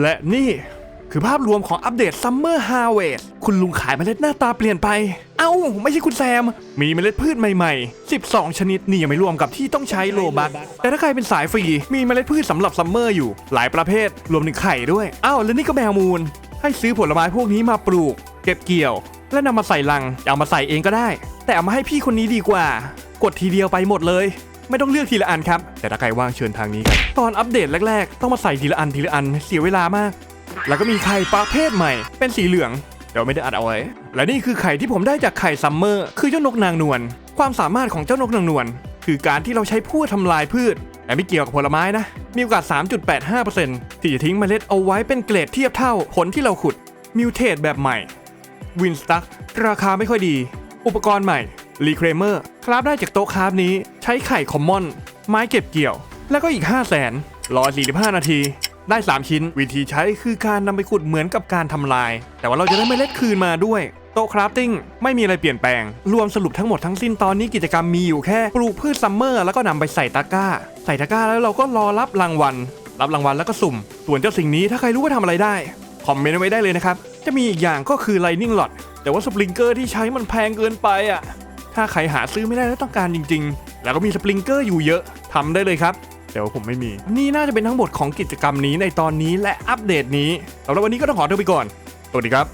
และนี่คือภาพรวมของอัปเดต Summer Harvest คุณลุงขายเมล็ดหน้าตาเปลี่ยนไป เอ้า ไม่ใช่คุณแซม มีเมล็ดพืชใหม่ๆ 12 ชนิดนี่ยังไม่รวมกับที่ต้องใช้โลบัคแต่ถ้าใครเป็นสายฟรี มีเมล็ดพืชสำหรับซัมเมอร์อยู่ หลายประเภท รวมถึงไข่ด้วยอ้าวแล้วนี่ก็แมวมูล ให้ซื้อผลไม้พวกนี้มาปลูก เก็บเกี่ยว และนำมาใส่ลังเอามาใส่เองก็ได้ แต่เอามาให้พี่คนนี้ดีกว่า กดทีเดียวไปหมดเลย ไม่ต้องเลือกทีละอันครับ แต่ถ้าใครว่างเชิญทางนี้ครับ ตอนอัปเดตแรกๆ ต้องมาใส่ทีละอันทีละอันเสียเวลามาก แล้วก็มีไข่ประเภทใหม่ เป็นสีเหลืองเดี๋ยวไม่ได้อัดเอาไว้ และนี่คือไข่ที่ผมได้จากไข่ซัมเมอร์ คือเจ้านกนางนวล ความสามารถของเจ้านกนางนวลคือการที่เราใช้พูดทำลายพืชแต่ไม่เกี่ยวกับผลไม้นะ มีโอกาส 3.85%ที่จะทิ้งเมล็ดเอาไว้เป็นเกรดเทียบเท่าผลที่เราขุด มิวเทสแบบใหม่ วินสตั๊กราคาไม่ค่อยดี อุปกรณ์ใหม่ รีเครเมอร์คราฟได้จากโต๊ะคราฟนี้ใช้ไข่คอมมอน ไม้เก็บเกี่ยว แล้วก็อีก 5 0 0แสนรอ45 นาที ได้ 3 ชิ้น วิธีใช้คือการนำไปขุดเหมือนกับการทำลาย แต่ว่าเราจะได้เมล็ดคืนมาด้วย โต๊ะคราฟติ้งไม่มีอะไรเปลี่ยนแปลง รวมสรุปทั้งหมดทั้งสิ้นตอนนี้กิจกรรมมีอยู่แค่ปลูกพืชซัมเมอร์แล้วก็นำไปใส่ตะกร้า ใส่ตะกร้าแล้วเราก็รอรับรางวัล รับรางวัลแล้วก็สุ่ม ส่วนเจ้าสิ่งนี้ถ้าใครรู้ว่าทำอะไรได้คอมเมนต์ไว้ได้เลยนะครับ จะมีอีกอย่างก็คือ Lightning Rod แต่ว่าสปริงเกอร์ที่ใช้มันแพงเกินไปอะ ถ้าใครหาซื้อไม่ได้แล้วต้องการจริง ๆ แล้วก็มีสปริงเกอร์อยู่เยอะทำได้เลยครับแต่ว่าผมไม่มี นี่น่าจะเป็นทั้งหมดของกิจกรรมนี้ในตอนนี้และอัปเดตนี้สำหรับวันนี้ก็ต้องขอตัวไปก่อน สวัสดีครับ